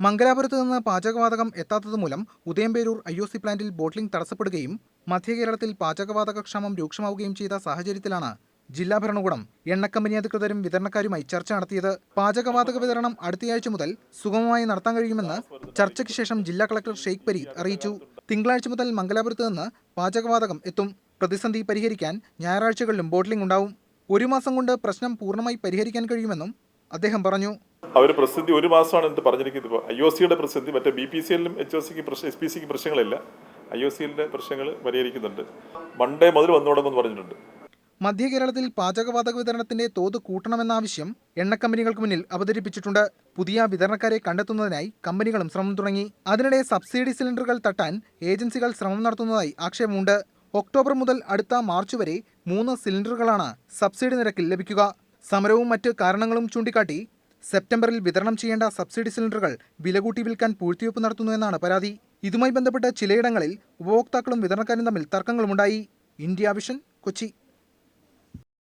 മംഗലാപുരത്ത് നിന്ന് പാചകവാതകം എത്താത്തതുമൂലം ഉദയംപേരൂർ ഐ ഒ സി പ്ലാന്റിൽ ബോട്ട്ലിംഗ് തടസ്സപ്പെടുകയും മധ്യകേരളത്തിൽ പാചകവാതക ക്ഷാമം രൂക്ഷമാവുകയും ചെയ്ത സാഹചര്യത്തിലാണ് ജില്ലാ ഭരണകൂടം എണ്ണക്കമ്പനി അധികൃതരും വിതരണക്കാരുമായി ചർച്ച നടത്തിയത്. പാചകവാതക വിതരണം അടുത്തയാഴ്ച മുതൽ സുഗമമായി നടത്താൻ കഴിയുമെന്ന് ചർച്ചയ്ക്ക് ശേഷം ജില്ലാ കളക്ടർ ഷെയ്ഖ് പരീദ് അറിയിച്ചു. തിങ്കളാഴ്ച മുതൽ മംഗലാപുരത്ത് നിന്ന് പാചകവാതകം എത്തും. പ്രതിസന്ധി പരിഹരിക്കാൻ ഞായറാഴ്ചകളിലും ബോട്ട്ലിംഗ് ഉണ്ടാവും. ഒരു മാസം കൊണ്ട് പ്രശ്നം പൂർണമായി പരിഹരിക്കാൻ കഴിയുമെന്നും അദ്ദേഹം പറഞ്ഞു. അവർ പ്രസിദ്ധി ഒരു മാസമാണ് എന്നിട്ട് പറഞ്ഞിരിക്കുന്നത്. ഇപ്പോൾ ഐ ഒ സിയുടെ പ്രസിദ്ധി മറ്റേ ബി പി സി എല്ലിലും എച്ച് ഒ സിക്ക് പ്രശ്നം എസ് പി സിക്ക് പ്രശ്നങ്ങളില്ല. ഐ ഒ സിയിലെ പ്രശ്നങ്ങൾ പരിഹരിക്കുന്നുണ്ട്. മൺഡേ മുതൽ വന്നു തുടങ്ങുമെന്ന് പറഞ്ഞിട്ടുണ്ട്. മധ്യകേരളത്തിൽ പാചകവാതക വിതരണത്തിന്റെ തോത് കൂട്ടണമെന്ന ആവശ്യം എണ്ണക്കമ്പനികൾക്ക് മുന്നിൽ അവതരിപ്പിച്ചിട്ടുണ്ട്. പുതിയ വിതരണക്കാരെ കണ്ടെത്തുന്നതിനായി കമ്പനികളും ശ്രമം തുടങ്ങി. അതിനിടെ സബ്സിഡി സിലിണ്ടറുകൾ തട്ടാൻ ഏജൻസികൾ ശ്രമം നടത്തുന്നതായി ആക്ഷേപമുണ്ട്. ഒക്ടോബർ മുതൽ അടുത്ത മാർച്ച് വരെ മൂന്ന് സിലിണ്ടറുകളാണ് സബ്സിഡി നിരക്കിൽ ലഭിക്കുക. സമരവും മറ്റ് കാരണങ്ങളും ചൂണ്ടിക്കാട്ടി സെപ്റ്റംബറിൽ വിതരണം ചെയ്യേണ്ട സബ്സിഡി സിലിണ്ടറുകൾ വില കൂട്ടി വിൽക്കാൻ പൂഴ്ത്തിവെപ്പ് നടത്തുന്നു എന്നാണ് പരാതി. ഇതുമായി ബന്ധപ്പെട്ട് ചിലയിടങ്ങളിൽ ഉപഭോക്താക്കളും വിതരണക്കാരും തമ്മിൽ തർക്കങ്ങളുമുണ്ടായി. India vision Kochi.